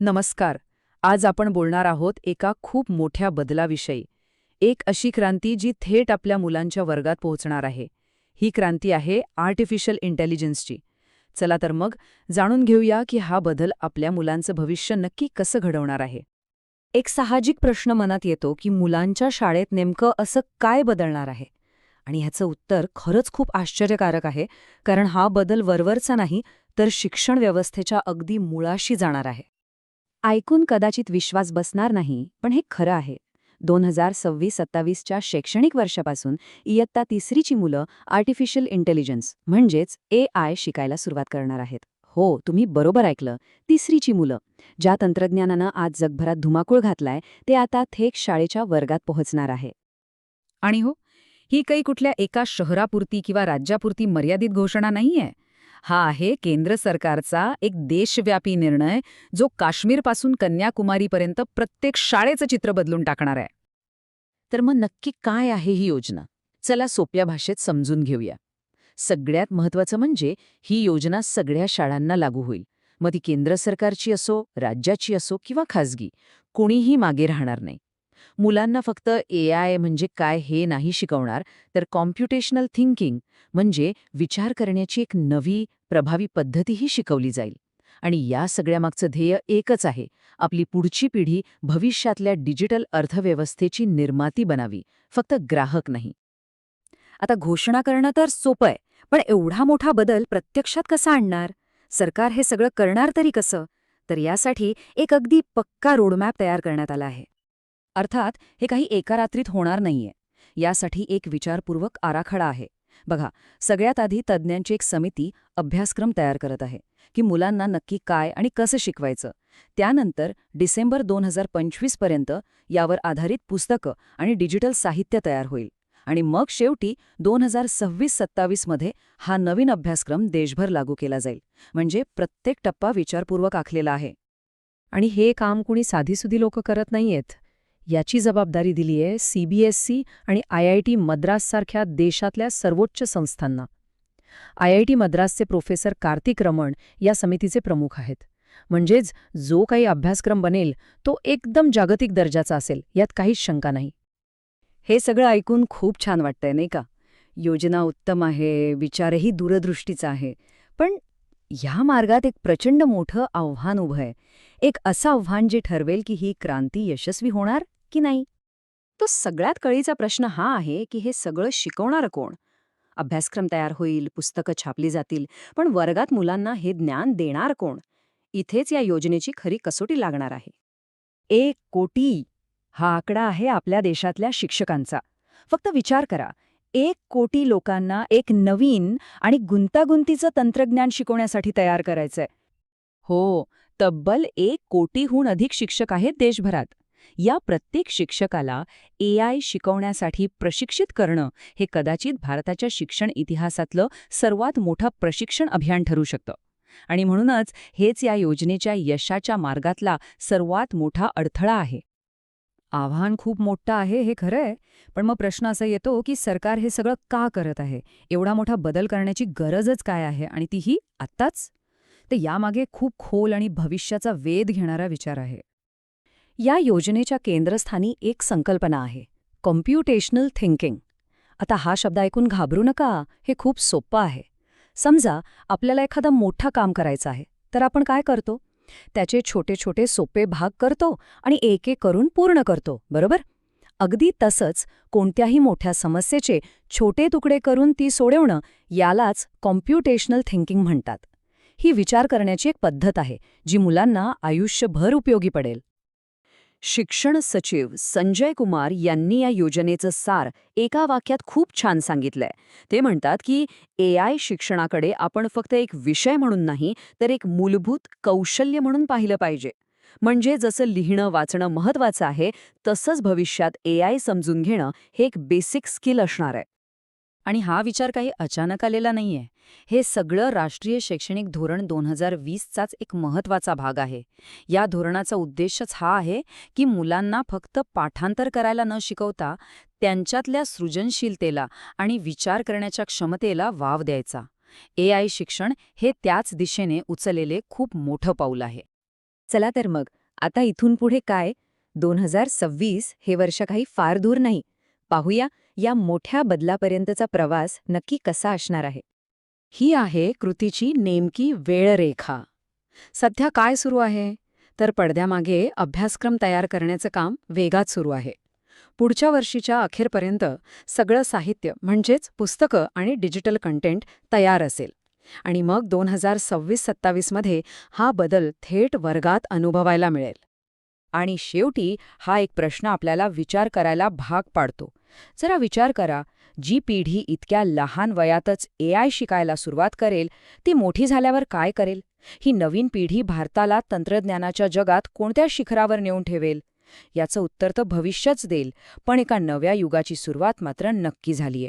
नमस्कार. आज आपण बोलणार आहोत एका खूप मोठ्या बदलाविषयी. एक अशी क्रांती जी थेट आपल्या मुलांच्या वर्गात पोहोचणार आहे. ही क्रांती आहे आर्टिफिशियल इंटेलिजन्सची. चला तर मग जाणून घेऊया की हा बदल आपल्या मुलांचं भविष्य नक्की कसं घडवणार आहे. एक साहजिक प्रश्न मनात येतो की मुलांच्या शाळेत नेमकं असं काय बदलणार आहे? आणि ह्याचं उत्तर खरंच खूप आश्चर्यकारक आहे कारण हा बदल वरवरचा नाही तर शिक्षण व्यवस्थेच्या अगदी मुळाशी जाणार आहे. ऐकून कदाचित विश्वास बसणार नाही पण हे खरं आहे. दोन हजार सव्वीस सत्तावीसच्या शैक्षणिक वर्षापासून इयत्ता तिसरीची मुलं आर्टिफिशियल इंटेलिजन्स म्हणजेच ए आय शिकायला सुरुवात करणार आहेत. हो तुम्ही बरोबर ऐकलं. तिसरीची मुलं ज्या तंत्रज्ञानानं आज जगभरात धुमाकूळ घातलाय ते आता थेट शाळेच्या वर्गात पोहोचणार आहे. आणि हो ही काही कुठल्या एका शहरापुरती किंवा राज्यापुरती मर्यादित घोषणा नाहीये? हा आहे केंद्र सरकारचा एक देशव्यापी निर्णय जो काश्मीरपासून कन्याकुमारीपर्यंत प्रत्येक शाळेचं चित्र बदलून टाकणार आहे. तर मग नक्की काय आहे ही योजना? चला सोप्या भाषेत समजून घेऊया. सगळ्यात महत्वाचं म्हणजे ही योजना सगळ्या शाळांना लागू होईल. मग ती केंद्र सरकारची असो राज्याची असो किंवा खाजगी कोणीही मागे राहणार नाही. मुलांना फक्त ए आय म्हणजे काय हे नाही शिकवणार तर कॉम्प्युटेशनल थिंकिंग म्हणजे विचार करण्याची एक नवी प्रभावी पद्धतीही शिकवली जाईल. आणि या सगळ्यामागचं ध्येय एकच आहे आपली पुढची पिढी भविष्यातल्या डिजिटल अर्थव्यवस्थेची निर्माती बनावी फक्त ग्राहक नाही. आता घोषणा करणं तर सोपं आहे पण एवढा मोठा बदल प्रत्यक्षात कसा आणणार? सरकार हे सगळं करणार तरी कसं? तर यासाठी एक अगदी पक्का रोडमॅप तयार करण्यात आला आहे. अर्थात हे काही एका रात्रीत होणार नाहीये. यासाठी एक विचारपूर्वक आराखडा आहे. बघा सगळ्यात आधी तज्ज्ञांची एक समिती अभ्यासक्रम तयार करत आहे की मुलांना नक्की काय आणि कसं शिकवायचं. त्यानंतर डिसेंबर दोन हजार पंचवीसपर्यंत यावर आधारित पुस्तकं आणि डिजिटल साहित्य तयार होईल. आणि मग शेवटी दोन हजार सव्वीस सत्तावीसमध्ये हा नवीन अभ्यासक्रम देशभर लागू केला जाईल. म्हणजे प्रत्येक टप्पा विचारपूर्वक आखलेला आहे. आणि हे काम कुणी साधीसुधी लोक करत नाहीयेत. याची जबाबदारी दिली आहे सीबीएसई आणि आय आय टी मद्राससारख्या देशातल्या सर्वोच्च संस्थांना. आय आय टी मद्रासचे प्रोफेसर कार्तिक रमण या समितीचे प्रमुख आहेत. म्हणजेच जो काही अभ्यासक्रम बनेल तो एकदम जागतिक दर्जाचा असेल यात काहीच शंका नाही. हे सगळं ऐकून खूप छान वाटतंय नाही का? योजना उत्तम आहे विचारही दूरदृष्टीचा आहे. पण ह्या मार्गात एक प्रचंड मोठं आव्हान उभं आहे. एक असं आव्हान जे ठरवेल की ही क्रांती यशस्वी होणार? की नाही? तो सगळ्यात कळीचा प्रश्न हा आहे की हे सगळं शिकवणारं कोण? अभ्यासक्रम तयार होईल पुस्तकं छापली जातील पण वर्गात मुलांना हे ज्ञान देणार कोण? इथेच या योजनेची खरी कसोटी लागणार आहे. एक कोटी हा आकडा आहे आपल्या देशातल्या शिक्षकांचा. फक्त विचार करा एक कोटी लोकांना एक नवीन आणि गुंतागुंतीचं तंत्रज्ञान शिकवण्यासाठी तयार करायचंय. हो तब्बल एक कोटीहून अधिक शिक्षक आहेत देशभरात. या प्रत्येक शिक्षकाला ए आय शिकवण्यासाठी प्रशिक्षित करणं हे कदाचित भारताच्या शिक्षण इतिहासातलं सर्वात मोठं प्रशिक्षण अभियान ठरू शकतं. आणि म्हणूनच हेच या योजनेच्या यशाच्या मार्गातला सर्वात मोठा अडथळा आहे. आव्हान खूप मोठं आहे हे खरं आहे पण मग प्रश्न असा येतो की सरकार हे सगळं का करत आहे? एवढा मोठा बदल करण्याची गरजच काय आहे आणि तीही आत्ताच? तर यामागे खूप खोल आणि भविष्याचा वेध घेणारा विचार आहे. या योजनेच्या केंद्रस्थानी एक संकल्पना आहे कॉम्प्युटेशनल थिंकिंग. आता हा शब्द ऐकून घाबरू नका हे खूप सोपं आहे. समजा आपल्याला एखादं मोठं काम करायचं आहे तर आपण काय करतो? त्याचे छोटे छोटे सोपे भाग करतो आणि एक एक करून पूर्ण करतो बरोबर? अगदी तसंच कोणत्याही मोठ्या समस्येचे छोटे तुकडे करून ती सोडवणं यालाच कॉम्प्युटेशनल थिंकिंग म्हणतात. ही विचार करण्याची एक पद्धत आहे जी मुलांना आयुष्यभर उपयोगी पडेल. शिक्षण सचिव संजय कुमार यांनी या योजनेचं सार एका वाक्यात खूप छान सांगितलंय. ते म्हणतात की ए आय शिक्षणाकडे आपण फक्त एक विषय म्हणून नाही तर एक मूलभूत कौशल्य म्हणून पाहिलं पाहिजे. म्हणजे जसं लिहिणं वाचणं महत्वाचं आहे तसंच भविष्यात ए आय समजून घेणं हे एक बेसिक स्किल असणार आहे. आणि हा विचार काही अचानक आलेला नाहीये. हे सगळं राष्ट्रीय शैक्षणिक धोरण दोन हजार वीसचाच एक महत्त्वाचा भाग आहे. या धोरणाचा उद्देशच हा आहे की मुलांना फक्त पाठांतर करायला न शिकवता त्यांच्यातल्या सृजनशीलतेला आणि विचार करण्याच्या क्षमतेला वाव द्यायचा. ए आय शिक्षण हे त्याच दिशेने उचललेले खूप मोठं पाऊल आहे. चला तर मग आता इथून पुढे काय? दोन हजार सव्वीस हे वर्ष काही फार दूर नाही. पाहूया या मोठ्या बदलापर्यंतचा प्रवास नक्की कसा असणार आहे? ही आहे कृतीची नेमकी वेळरेखा. सध्या काय सुरू आहे? तर पडद्यामागे अभ्यासक्रम तयार करण्याचं काम वेगात सुरू आहे. पुढच्या वर्षीच्या अखेरपर्यंत सगळं साहित्य म्हणजेच पुस्तकं आणि डिजिटल कंटेंट तयार असेल. आणि मग दोन हजार सव्वीस सत्तावीसमध्ये हा बदल थेट वर्गात अनुभवायला मिळेल. आणि शेवटी हा एक प्रश्न आपल्याला विचार करायला भाग पाडतो. जरा विचार करा जी पिढी इतक्या लहान वयातच ए आय शिकायला सुरुवात करेल ती मोठी झाल्यावर काय करेल? ही नवीन पिढी भारताला तंत्रज्ञानाच्या जगात कोणत्या शिखरावर नेऊन ठेवेल? याचं उत्तर तर भविष्यच देईल पण एका नव्या युगाची सुरुवात मात्र नक्की झालीय.